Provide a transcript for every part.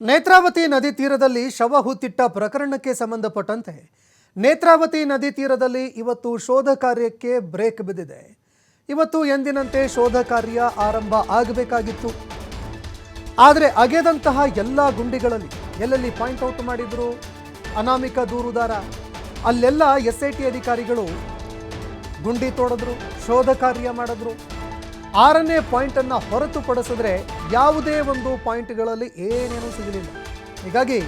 ನೇತ್ರಾವತಿ ನದಿ ತೀರದಲ್ಲಿ ಶವ ಹೂತಿಟ್ಟ ಪ್ರಕರಣಕ್ಕೆ ಸಂಬಂಧಪಟ್ಟಂತೆ ನೇತ್ರಾವತಿ ನದಿ ತೀರದಲ್ಲಿ ಇವತ್ತು ಶೋಧ ಕಾರ್ಯಕ್ಕೆ ಬ್ರೇಕ್ ಬಿದ್ದಿದೆ. ಇವತ್ತು ಎಂದಿನಂತೆ ಶೋಧ ಕಾರ್ಯ ಆರಂಭ ಆಗಬೇಕಾಗಿತ್ತು. ಆದರೆ ಅಗೆದಂತಹ ಎಲ್ಲ ಗುಂಡಿಗಳಲ್ಲಿ ಎಲ್ಲೆಲ್ಲಿ ಪಾಯಿಂಟ್ ಔಟ್ ಮಾಡಿದ್ರು? ಅನಾಮಿಕ ದೂರುದಾರ. ಅಲ್ಲೆಲ್ಲ ಎಸ್ ಐ ಟಿ ಅಧಿಕಾರಿಗಳು ಗುಂಡಿ ತೋಡಿದ್ರು, ಶೋಧ ಕಾರ್ಯ ಮಾಡಿದ್ರು. ಆರನೇ ಪಾಯಿಂಟನ್ನು ಹೊರತುಪಡಿಸಿದ್ರೆ ಯಾವುದೇ ಒಂದು ಪಾಯಿಂಟ್ಗಳಲ್ಲಿ ಏನೇನೂ ಸಿಗಲಿಲ್ಲ. ಹೀಗಾಗಿ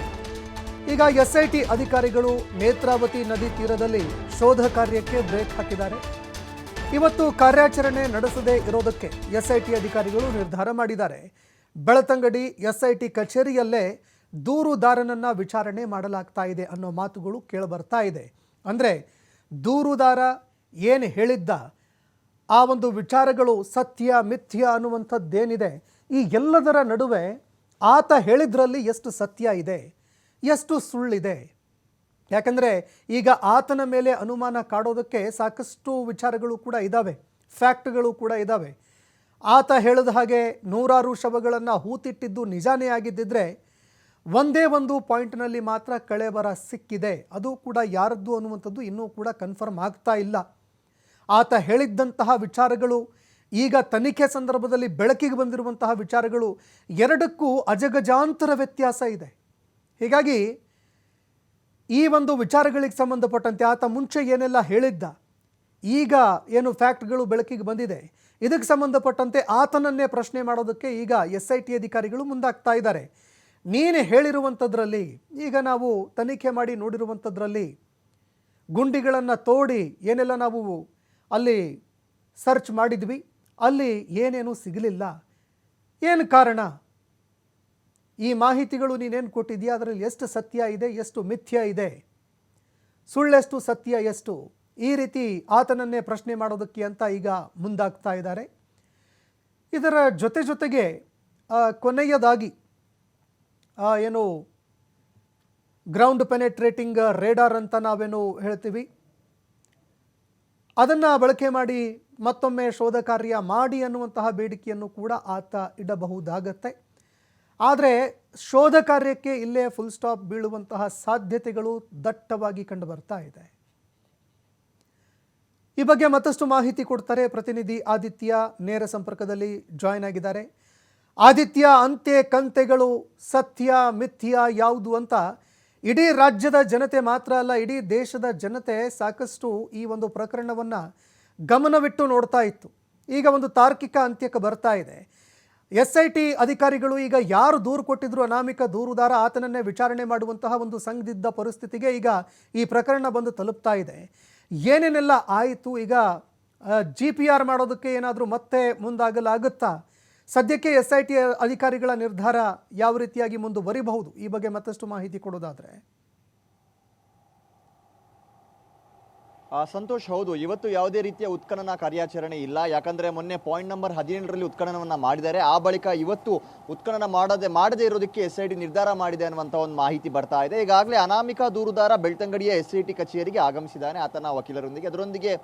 ಈಗ ಎಸ್ ಐ ಟಿ ಅಧಿಕಾರಿಗಳು ನೇತ್ರಾವತಿ ನದಿ ತೀರದಲ್ಲಿ ಶೋಧ ಕಾರ್ಯಕ್ಕೆ ಬ್ರೇಕ್ ಹಾಕಿದ್ದಾರೆ. ಇವತ್ತು ಕಾರ್ಯಾಚರಣೆ ನಡೆಸದೇ ಇರೋದಕ್ಕೆ ಎಸ್ ಐ ಟಿ ಅಧಿಕಾರಿಗಳು ನಿರ್ಧಾರ ಮಾಡಿದ್ದಾರೆ. ಬೆಳತಂಗಡಿ ಎಸ್ ಐ ಟಿ ಕಚೇರಿಯಲ್ಲೇ ದೂರುದಾರನನ್ನು ವಿಚಾರಣೆ ಮಾಡಲಾಗ್ತಾ ಇದೆ ಅನ್ನೋ ಮಾತುಗಳು ಕೇಳಿಬರ್ತಾ ಇದೆ. ಅಂದರೆ ದೂರುದಾರ ಏನು ಹೇಳಿದ್ದ ಆ ಒಂದು ವಿಚಾರಗಳು ಸತ್ಯ, ಮಿಥ್ಯ ಅನ್ನುವಂಥದ್ದೇನಿದೆ, ಈ ಎಲ್ಲದರ ನಡುವೆ ಆತ ಹೇಳಿದ್ರಲ್ಲಿ ಎಷ್ಟು ಸತ್ಯ ಇದೆ, ಎಷ್ಟು ಸುಳ್ಳಿದೆ. ಯಾಕಂದರೆ ಈಗ ಆತನ ಮೇಲೆ ಅನುಮಾನ ಕಾಡೋದಕ್ಕೆ ಸಾಕಷ್ಟು ವಿಚಾರಗಳು ಕೂಡ ಇದ್ದಾವೆ ಫ್ಯಾಕ್ಟ್ಗಳು ಕೂಡ ಇದ್ದಾವೆ ಆತ ಹೇಳಿದ ಹಾಗೆ ನೂರಾರು ಶವಗಳನ್ನು ಹೂತಿಟ್ಟಿದ್ದು ನಿಜಾನೇ ಆಗಿದ್ದಿದ್ರೆ ಒಂದೇ ಒಂದು ಪಾಯಿಂಟ್ನಲ್ಲಿ ಮಾತ್ರ ಕಳೆಬರ ಸಿಕ್ಕಿದೆ. ಅದು ಕೂಡ ಯಾರದ್ದು ಅನ್ನುವಂಥದ್ದು ಇನ್ನೂ ಕೂಡ ಕನ್ಫರ್ಮ್ ಆಗ್ತಾ ಇಲ್ಲ. ಆತ ಹೇಳಿದ್ದಂತಹ ವಿಚಾರಗಳು, ಈಗ ತನಿಖೆ ಸಂದರ್ಭದಲ್ಲಿ ಬೆಳಕಿಗೆ ಬಂದಿರುವಂತಹ ವಿಚಾರಗಳು ಎರಡಕ್ಕೂ ಅಜಗಜಾಂತರ ವ್ಯತ್ಯಾಸ ಇದೆ. ಹೀಗಾಗಿ ಈ ಒಂದು ವಿಚಾರಗಳಿಗೆ ಸಂಬಂಧಪಟ್ಟಂತೆ ಆತ ಮುಂಚೆ ಏನೆಲ್ಲ ಹೇಳಿದ್ದ, ಈಗ ಏನು ಫ್ಯಾಕ್ಟ್ಗಳು ಬೆಳಕಿಗೆ ಬಂದಿದೆ, ಇದಕ್ಕೆ ಸಂಬಂಧಪಟ್ಟಂತೆ ಆತನನ್ನೇ ಪ್ರಶ್ನೆ ಮಾಡೋದಕ್ಕೆ ಈಗ ಎಸ್ ಐ ಟಿ ಅಧಿಕಾರಿಗಳು ಮುಂದಾಗ್ತಾ ಇದ್ದಾರೆ. ನೀನೇ ಹೇಳಿರುವಂಥದ್ರಲ್ಲಿ, ಈಗ ನಾವು ತನಿಖೆ ಮಾಡಿ ನೋಡಿರುವಂಥದ್ರಲ್ಲಿ ಗುಂಡಿಗಳನ್ನು ತೋಡಿ ಏನೆಲ್ಲ ನಾವು ಅಲ್ಲಿ ಸರ್ಚ್ ಮಾಡಿದ್ವಿ. ಅಲ್ಲಿ ಏನೇನೂ ಸಿಗಲಿಲ್ಲ. ಏನು ಕಾರಣ? ಈ ಮಾಹಿತಿಗಳು ನೀನೇನು ಕೊಟ್ಟಿದ್ಯಾ ಅದರಲ್ಲಿ ಎಷ್ಟು ಸತ್ಯ ಇದೆ? ಎಷ್ಟು ಮಿಥ್ಯ ಇದೆ? ಸುಳ್ಳೆಷ್ಟು ಸತ್ಯ ಎಷ್ಟು? ಈ ರೀತಿ ಆತನನ್ನೇ ಪ್ರಶ್ನೆ ಮಾಡೋದಕ್ಕೆ ಅಂತ ಈಗ ಮುಂದಾಗ್ತಾ ಇದ್ದಾರೆ. ಇದರ ಜೊತೆ ಜೊತೆಗೆ ಕೊನೆಯದಾಗಿ ಏನು ಗ್ರೌಂಡ್ ಪೆನೆಟ್ರೇಟಿಂಗ್ ರೇಡಾರ್ ಅಂತ ನಾವೇನು ಹೇಳ್ತೀವಿ. ಅದನ್ನು ಬಳಕೆ ಮಾಡಿ ಮತ್ತೊಮ್ಮೆ ಶೋಧ ಕಾರ್ಯ ಮಾಡಿ ಅನ್ನುವಂತಹ ಬೇಡಿಕೆಯನ್ನು ಕೂಡ ಆತ ಇಡಬಹುದಾಗತ್ತೆ. ಆದರೆ ಶೋಧ ಕಾರ್ಯಕ್ಕೆ ಇಲ್ಲೇ ಫುಲ್ ಸ್ಟಾಪ್ ಬೀಳುವಂತಹ ಸಾಧ್ಯತೆಗಳು ದಟ್ಟವಾಗಿ ಕಂಡುಬರ್ತಾ ಇದೆ. ಈ ಬಗ್ಗೆ ಮತ್ತಷ್ಟು ಮಾಹಿತಿ ಕೊಡ್ತಾರೆ ಪ್ರತಿನಿಧಿ ಆದಿತ್ಯ ನೇರ ಸಂಪರ್ಕದಲ್ಲಿ ಜಾಯ್ನ್ ಆಗಿದ್ದಾರೆ. ಆದಿತ್ಯ ಅಂತೆ ಕಂತೆಗಳು, ಸತ್ಯ, ಮಿಥ್ಯ ಯಾವುದು ಅಂತ ಇಡೀ ರಾಜ್ಯದ ಜನತೆ ಮಾತ್ರ ಅಲ್ಲ, ಇಡೀ ದೇಶದ ಜನತೆ ಸಾಕಷ್ಟು ಈ ಒಂದು ಪ್ರಕರಣವನ್ನು ಗಮನವಿಟ್ಟು ನೋಡ್ತಾ ಇತ್ತು. ಈಗ ಒಂದು ತಾರ್ಕಿಕ ಅಂತ್ಯಕ್ಕೆ ಬರ್ತಾ ಇದೆ. ಎಸ್ ಐ ಟಿ ಅಧಿಕಾರಿಗಳು ಈಗ ಯಾರು ದೂರು ಕೊಟ್ಟಿದ್ರು, ಅನಾಮಿಕ ದೂರುದಾರ ಆತನನ್ನೇ ವಿಚಾರಣೆ ಮಾಡುವಂತಹ ಒಂದು ಸಂದಿದ್ಧ ಪರಿಸ್ಥಿತಿಗೆ ಈಗ ಈ ಪ್ರಕರಣ ಬಂದು ತಲುಪ್ತಾ ಇದೆ. ಏನೇನೆಲ್ಲ ಆಯಿತು? ಈಗ ಜಿ ಪಿ ಆರ್ ಮಾಡೋದಕ್ಕೆ ಏನಾದರೂ ಮತ್ತೆ ಮುಂದಾಗಲಾಗುತ್ತಾ? ಸದ್ಯಕ್ಕೆ ಎಸ್ ಐ ಟಿ ಅಧಿಕಾರಿಗಳ ನಿರ್ಧಾರ ಯಾವ ರೀತಿಯಾಗಿ ಮುಂದುವರಿಬಹುದು? ಈ ಬಗ್ಗೆ ಮತ್ತಷ್ಟು ಮಾಹಿತಿ ಕೊಡೋದಾದರೆ. ಸಂತೋಷ್, ಹೌದು. ಇವತ್ತು ಯಾವುದೇ ರೀತಿಯ ಉತ್ಖನನ ಕಾರ್ಯಾಚರಣೆ ಇಲ್ಲ. ಯಾಕಂದರೆ ಮೊನ್ನೆ ಪಾಯಿಂಟ್ ನಂಬರ್ ಹದಿನೆಂಟರಲ್ಲಿ ಉತ್ಖನನವನ್ನು ಮಾಡಿದ್ದಾರೆ. ಆ ಬಳಿಕ ಇವತ್ತು ಉತ್ಖನನ ಮಾಡದೆ, ಮಾಡದೇ ಇರೋದಕ್ಕೆ ಎಸ್ ಐ ಟಿ ನಿರ್ಧಾರ ಮಾಡಿದೆ ಅನ್ನುವಂಥ ಒಂದು ಮಾಹಿತಿ ಬರ್ತಾ ಇದೆ. ಈಗಾಗಲೇ ಅನಾಮಿಕ ದೂರುದಾರ ಬೆಳ್ತಂಗಡಿಯ ಎಸ್ ಐ ಟಿ ಕಚೇರಿಗೆ ಆಗಮಿಸಿದ್ದಾನೆ ಆತನ ವಕೀಲರೊಂದಿಗೆ. ಅದರೊಂದಿಗೆ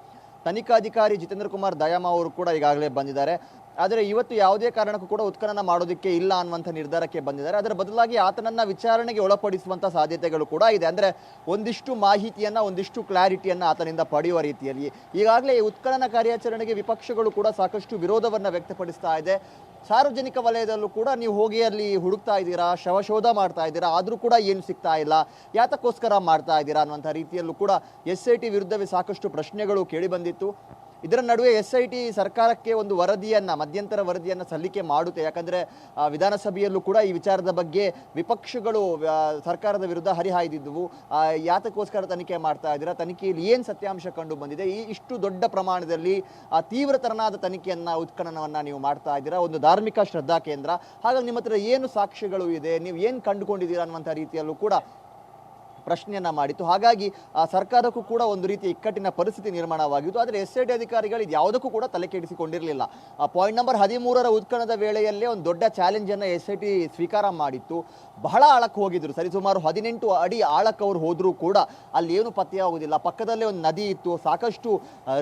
ತನಿಖಾಧಿಕಾರಿ ಜಿತೇಂದ್ರ ಕುಮಾರ್ ದಯಾಮ ಅವರು ಕೂಡ ಈಗಾಗಲೇ ಬಂದಿದ್ದಾರೆ. ಆದರೆ ಇವತ್ತು ಯಾವುದೇ ಕಾರಣಕ್ಕೂ ಕೂಡ ಉತ್ಖನನ ಮಾಡೋದಕ್ಕೆ ಇಲ್ಲ ಅನ್ನುವಂಥ ನಿರ್ಧಾರಕ್ಕೆ ಬಂದಿದ್ದಾರೆ. ಅದರ ಬದಲಾಗಿ ಆತನನ್ನ ವಿಚಾರಣೆಗೆ ಒಳಪಡಿಸುವಂಥ ಸಾಧ್ಯತೆಗಳು ಕೂಡ ಇದೆ. ಅಂದರೆ ಒಂದಿಷ್ಟು ಮಾಹಿತಿಯನ್ನ, ಒಂದಿಷ್ಟು ಕ್ಲಾರಿಟಿಯನ್ನ ಆತನಿಂದ ಪಡೆಯುವ ರೀತಿಯಲ್ಲಿ. ಈಗಾಗಲೇ ಈ ಉತ್ಖನನ ಕಾರ್ಯಾಚರಣೆಗೆ ವಿಪಕ್ಷಗಳು ಕೂಡ ಸಾಕಷ್ಟು ವಿರೋಧವನ್ನು ವ್ಯಕ್ತಪಡಿಸ್ತಾ ಇದೆ. ಸಾರ್ವಜನಿಕ ವಲಯದಲ್ಲೂ ಕೂಡ ನೀವು ಹೋಗಿ ಅಲ್ಲಿ ಹುಡುಕ್ತಾ ಇದ್ದೀರಾ, ಶವಶೋಧ ಮಾಡ್ತಾ ಇದ್ದೀರಾ, ಆದರೂ ಕೂಡ ಏನು ಸಿಗ್ತಾ ಇಲ್ಲ, ಯಾತಕ್ಕೋಸ್ಕರ ಮಾಡ್ತಾ ಇದ್ದೀರಾ ಅನ್ನುವಂಥ ರೀತಿಯಲ್ಲೂ ಕೂಡ ಎಸ್ ಐ ಟಿ ವಿರುದ್ಧವೇ ಸಾಕಷ್ಟು ಪ್ರಶ್ನೆಗಳು ಕೇಳಿ ಬಂದಿತ್ತು. ಇದರ ನಡುವೆ ಎಸ್ ಐ ಟಿ ಸರ್ಕಾರಕ್ಕೆ ಒಂದು ವರದಿಯನ್ನ, ಮಧ್ಯಂತರ ವರದಿಯನ್ನ ಸಲ್ಲಿಕೆ ಮಾಡುತ್ತೆ. ಯಾಕಂದ್ರೆ ವಿಧಾನಸಭೆಯಲ್ಲೂ ಕೂಡ ಈ ವಿಚಾರದ ಬಗ್ಗೆ ವಿಪಕ್ಷಗಳು ಸರ್ಕಾರದ ವಿರುದ್ಧ ಹರಿಹಾಯ್ದಿದ್ದವು ಯಾತಕ್ಕೋಸ್ಕರ ತನಿಖೆ ಮಾಡ್ತಾ ಇದ್ದೀರಾ? ತನಿಖೆಯಲ್ಲಿ ಏನು ಸತ್ಯಾಂಶ ಕಂಡು ಬಂದಿದೆ ಈ, ಇಷ್ಟು ದೊಡ್ಡ ಪ್ರಮಾಣದಲ್ಲಿ ತೀವ್ರತರನಾದ ತನಿಖೆಯನ್ನು, ಉತ್ಖನನವನ್ನು ನೀವು ಮಾಡ್ತಾ ಇದ್ದೀರಾ? ಒಂದು ಧಾರ್ಮಿಕ ಶ್ರದ್ಧಾ ಕೇಂದ್ರ. ಹಾಗಾಗಿ ನಿಮ್ಮ ಹತ್ರ ಏನು ಸಾಕ್ಷ್ಯಗಳು ಇದೆ? ನೀವು ಏನು ಕಂಡುಕೊಂಡಿದ್ದೀರಾ ಅನ್ನುವಂಥ ರೀತಿಯಲ್ಲೂ ಕೂಡ ಪ್ರಶ್ನೆಯನ್ನ ಮಾಡಿತ್ತು. ಹಾಗಾಗಿ, ಆ ಸರ್ಕಾರಕ್ಕೂ ಕೂಡ ಒಂದು ರೀತಿ ಇಕ್ಕಟ್ಟಿನ ಪರಿಸ್ಥಿತಿ ನಿರ್ಮಾಣವಾಗಿತ್ತು. ಆದರೆ ಎಸ್ ಐ ಟಿ ಅಧಿಕಾರಿಗಳು ಇದು ಯಾವುದಕ್ಕೂ ಕೂಡ ತಲೆ ಕೆಡಿಸಿಕೊಂಡಿರಲಿಲ್ಲ. ಪಾಯಿಂಟ್ ನಂಬರ್ ಹದಿಮೂರರ ಉತ್ಖನದ ವೇಳೆಯಲ್ಲೇ ಒಂದು ದೊಡ್ಡ ಚಾಲೆಂಜ್ ಅನ್ನ ಎಸ್ ಐ ಟಿ ಸ್ವೀಕಾರ ಮಾಡಿತ್ತು. ಬಹಳ ಆಳಕ್ಕೆ ಹೋಗಿದ್ರು. ಸರಿಸುಮಾರು ಹದಿನೆಂಟು ಅಡಿ ಆಳಕ್ಕೆ ಅವರು ಹೋದರೂ ಕೂಡ ಅಲ್ಲಿ ಏನು ಪತ್ತೆಯಾಗುವುದಿಲ್ಲ ಪಕ್ಕದಲ್ಲೇ ಒಂದು ನದಿ ಇತ್ತು. ಸಾಕಷ್ಟು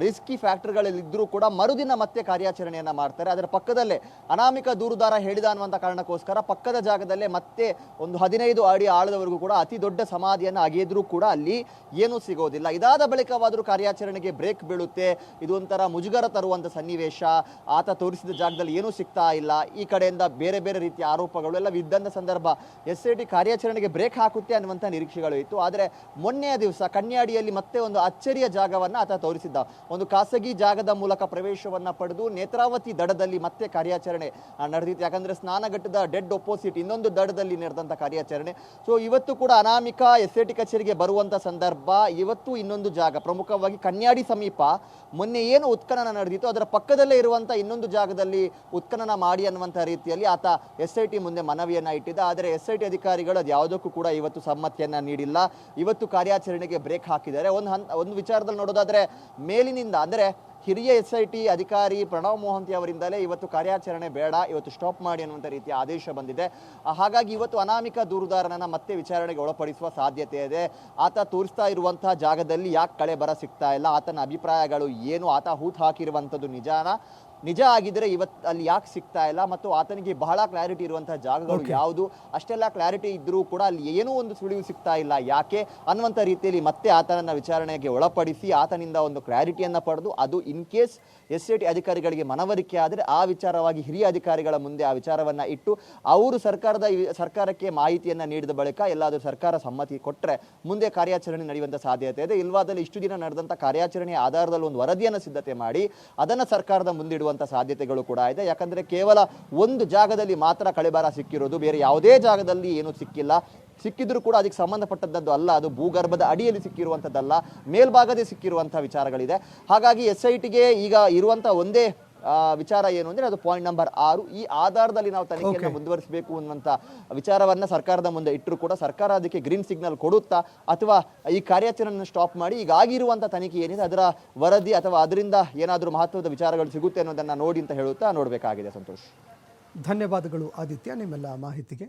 ರಿಸ್ಕಿ ಫ್ಯಾಕ್ಟರಿಗಳಲ್ಲಿದ್ದರೂ ಕೂಡ ಮರುದಿನ ಮತ್ತೆ ಕಾರ್ಯಾಚರಣೆಯನ್ನು ಮಾಡ್ತಾರೆ. ಅದರ ಪಕ್ಕದಲ್ಲೇ ಅನಾಮಿಕ ದೂರುದಾರ ಹೇಳಿದ ಅನ್ನುವಂಥ ಕಾರಣಕ್ಕೋಸ್ಕರ ಪಕ್ಕದ ಜಾಗದಲ್ಲೇ ಮತ್ತೆ ಒಂದು ಹದಿನೈದು ಅಡಿ ಆಳದವರೆಗೂ ಕೂಡ ಅತಿ ದೊಡ್ಡ ಸಮಾಧಿಯನ್ನು ಅಗೆದ್ರೂ ಕೂಡ ಅಲ್ಲಿ ಏನೂ ಸಿಗೋದಿಲ್ಲ. ಇದಾದ ಬಳಿಕವಾದರೂ ಕಾರ್ಯಾಚರಣೆಗೆ ಬ್ರೇಕ್ ಬೀಳುತ್ತೆ. ಇದೊಂಥರ ಮುಜುಗರ ತರುವಂಥ ಸನ್ನಿವೇಶ. ಆತ ತೋರಿಸಿದ ಜಾಗದಲ್ಲಿ ಏನೂ ಸಿಗ್ತಾ ಇಲ್ಲ. ಈ ಕಡೆಯಿಂದ ಬೇರೆ ಬೇರೆ ರೀತಿಯ ಆರೋಪಗಳು, ಎಲ್ಲ ಇದ್ದಂಥ ಸಂದರ್ಭ. ಎಸ್ ಕಾರ್ಯಾಚರಣೆಗೆ ಬ್ರೇಕ್ ಹಾಕುತ್ತೆ ಅನ್ನುವಂಥ ನಿರೀಕ್ಷೆಗಳು ಇತ್ತು. ಆದರೆ ಮೊನ್ನೆಯ ದಿವಸ ಕನ್ಯಾಡಿಯಲ್ಲಿ ಮತ್ತೆ ಒಂದು ಅಚ್ಚರಿಯ ಜಾಗವನ್ನು ಆತ ತೋರಿಸಿದ್ದ. ಒಂದು ಖಾಸಗಿ ಜಾಗದ ಮೂಲಕ ಪ್ರವೇಶವನ್ನ ಪಡೆದು ನೇತ್ರಾವತಿ ದಡದಲ್ಲಿ ಮತ್ತೆ ಕಾರ್ಯಾಚರಣೆ ನಡೆದಿತ್ತು. ಯಾಕಂದ್ರೆ ಸ್ನಾನಘಟ್ಟದ ಡೆಡ್ ಒಪೋಸಿಟ್ ಇನ್ನೊಂದು ದಡದಲ್ಲಿ ನಡೆದಂಥ ಕಾರ್ಯಾಚರಣೆ. ಸೊ ಇವತ್ತು ಕೂಡ ಅನಾಮಿಕ ಎಸ್ ಕಚೇರಿಗೆ ಬರುವಂಥ ಸಂದರ್ಭ ಇವತ್ತು ಇನ್ನೊಂದು ಜಾಗ. ಪ್ರಮುಖವಾಗಿ ಕನ್ಯಾಡಿ ಸಮೀಪ ಮೊನ್ನೆ ಏನು ಉತ್ಖನನ ನಡೆದಿತ್ತು, ಅದರ ಪಕ್ಕದಲ್ಲೇ ಇರುವಂಥ ಇನ್ನೊಂದು ಜಾಗದಲ್ಲಿ ಉತ್ಖನನ ಮಾಡಿ ಅನ್ನುವಂಥ ರೀತಿಯಲ್ಲಿ ಆತ ಎಸ್ ಐ ಟಿ ಮುಂದೆ ಮನವಿಯನ್ನ ಇಟ್ಟಿದ್ದ. ಆದರೆ ಎಸ್ ಐ ಟಿ ಅಧಿಕಾರಿಗಳು ಅದು ಯಾವುದಕ್ಕೂ ಕೂಡ ಇವತ್ತು ಸಮ್ಮತಿಯನ್ನ ನೀಡಿಲ್ಲ. ಇವತ್ತು ಕಾರ್ಯಾಚರಣೆಗೆ ಬ್ರೇಕ್ ಹಾಕಿದ್ದಾರೆ. ಒಂದು ಹಂತ ಒಂದು ವಿಚಾರದಲ್ಲಿ ನೋಡೋದಾದರೆ ಮೇಲಿನಿಂದ, ಅಂದರೆ ಹಿರಿಯ ಎಸ್ ಐ ಟಿ ಅಧಿಕಾರಿ ಪ್ರಣವ್ ಮೋಹಂತಿ ಅವರಿಂದಲೇ ಇವತ್ತು ಕಾರ್ಯಾಚರಣೆ ಬೇಡ, ಇವತ್ತು ಸ್ಟಾಪ್ ಮಾಡಿ ಅನ್ನುವಂಥ ರೀತಿಯ ಆದೇಶ ಬಂದಿದೆ. ಹಾಗಾಗಿ ಇವತ್ತು ಅನಾಮಿಕ ದೂರುದಾರನನ್ನು ಮತ್ತೆ ವಿಚಾರಣೆಗೆ ಒಳಪಡಿಸುವ ಸಾಧ್ಯತೆ ಇದೆ. ಆತ ತೋರಿಸ್ತಾ ಇರುವಂತಹ ಜಾಗದಲ್ಲಿ ಯಾಕೆ ಕಳೆ ಬರ ಸಿಗ್ತಾ ಇಲ್ಲ? ಆತನ ಅಭಿಪ್ರಾಯಗಳು ಏನು? ಆತ ಹೂತ್ ಹಾಕಿರುವಂಥದ್ದು ನಿಜಾನ? ನಿಜ ಆಗಿದ್ರೆ ಇವತ್ತು ಅಲ್ಲಿ ಯಾಕೆ ಸಿಗ್ತಾ ಇಲ್ಲ ಮತ್ತು ಆತನಿಗೆ ಬಹಳ ಕ್ಲಾರಿಟಿ ಇರುವಂತಹ ಜಾಗಗಳು ಯಾವುದು? ಅಷ್ಟೆಲ್ಲ ಕ್ಲಾರಿಟಿ ಇದ್ರೂ ಕೂಡ ಅಲ್ಲಿ ಏನೂ ಒಂದು ಸುಳಿವು ಸಿಗ್ತಾ ಇಲ್ಲ. ಯಾಕೆ? ಅನ್ನುವಂಥ ರೀತಿಯಲ್ಲಿ ಮತ್ತೆ ಆತನನ್ನ ವಿಚಾರಣೆಗೆ ಒಳಪಡಿಸಿ ಆತನಿಂದ ಒಂದು ಕ್ಲಾರಿಟಿಯನ್ನು ಪಡೆದು ಅದು in case S I T ಅಧಿಕಾರಿಗಳಿಗೆ ಮನವರಿಕೆ ಆದರೆ ಆ ವಿಚಾರವಾಗಿ ಹಿರಿಯ ಅಧಿಕಾರಿಗಳ ಮುಂದೆ ಆ ವಿಚಾರವನ್ನ ಇಟ್ಟು ಅವರು ಸರ್ಕಾರದ ಸರ್ಕಾರಕ್ಕೆ ಮಾಹಿತಿಯನ್ನು ನೀಡಿದ ಬಳಿಕ ಎಲ್ಲಾದರೂ ಸರ್ಕಾರ ಸಮ್ಮತಿ ಕೊಟ್ಟರೆ ಮುಂದೆ ಕಾರ್ಯಾಚರಣೆ ನಡೆಯುವಂಥ ಸಾಧ್ಯತೆ ಇದೆ. ಇಲ್ವಾದಲ್ಲಿ ಇಷ್ಟು ದಿನ ನಡೆದಂಥ ಕಾರ್ಯಾಚರಣೆಯ ಆಧಾರದಲ್ಲಿ ಒಂದು ವರದಿಯನ್ನು ಸಿದ್ಧತೆ ಮಾಡಿ ಅದನ್ನು ಸರ್ಕಾರದ ಮುಂದಿಡುವಂಥ ಸಾಧ್ಯತೆಗಳು ಕೂಡ ಇದೆ. ಯಾಕಂದ್ರೆ ಕೇವಲ ಒಂದು ಜಾಗದಲ್ಲಿ ಮಾತ್ರ ಕಳೆಬಾರ ಸಿಕ್ಕಿರೋದು, ಬೇರೆ ಯಾವುದೇ ಜಾಗದಲ್ಲಿ ಏನು ಸಿಕ್ಕಿಲ್ಲ. ಸಿಕ್ಕಿದ್ರು ಕೂಡ ಅದಕ್ಕೆ ಸಂಬಂಧಪಟ್ಟದ್ದು ಅಲ್ಲ, ಅದು ಭೂಗರ್ಭದ ಅಡಿಯಲ್ಲಿ ಸಿಕ್ಕಿರುವಂಥದ್ದಲ್ಲ ಮೇಲ್ಭಾಗದೇ ಸಿಕ್ಕಿರುವಂಥ ವಿಚಾರಗಳಿದೆ. ಹಾಗಾಗಿ ಎಸ್ ಐ ಈಗ ಇರುವಂಥ ಒಂದೇ ವಿಚಾರ ಏನು ಅಂದ್ರೆ ಅದು ಪಾಯಿಂಟ್ ನಂಬರ್ ಆರು. ಈ ಆಧಾರದಲ್ಲಿ ನಾವು ತನಿಖೆಯನ್ನು ಮುಂದುವರಿಸಬೇಕು ಅನ್ನುವಂತ ವಿಚಾರವನ್ನ ಸರ್ಕಾರದ ಮುಂದೆ ಇಟ್ಟರು ಕೂಡ ಸರ್ಕಾರ ಅದಕ್ಕೆ ಗ್ರೀನ್ ಸಿಗ್ನಲ್ ಕೊಡುತ್ತಾ ಅಥವಾ ಈ ಕಾರ್ಯಾಚರಣೆಯನ್ನು ಸ್ಟಾಪ್ ಮಾಡಿ ಈಗ ಆಗಿರುವಂತ ತನಿಖೆ ಏನಿದೆ ಅದರ ವರದಿ ಅಥವಾ ಅದರಿಂದ ಏನಾದರೂ ಮಹತ್ವದ ವಿಚಾರಗಳು ಸಿಗುತ್ತೆ ಅನ್ನೋದನ್ನ ನೋಡಿ ಅಂತ ಹೇಳುತ್ತಾ ನೋಡಬೇಕಾಗಿದೆ ಸಂತೋಷ್. ಧನ್ಯವಾದಗಳು ಆದಿತ್ಯ ನಿಮ್ಮೆಲ್ಲ ಮಾಹಿತಿಗೆ.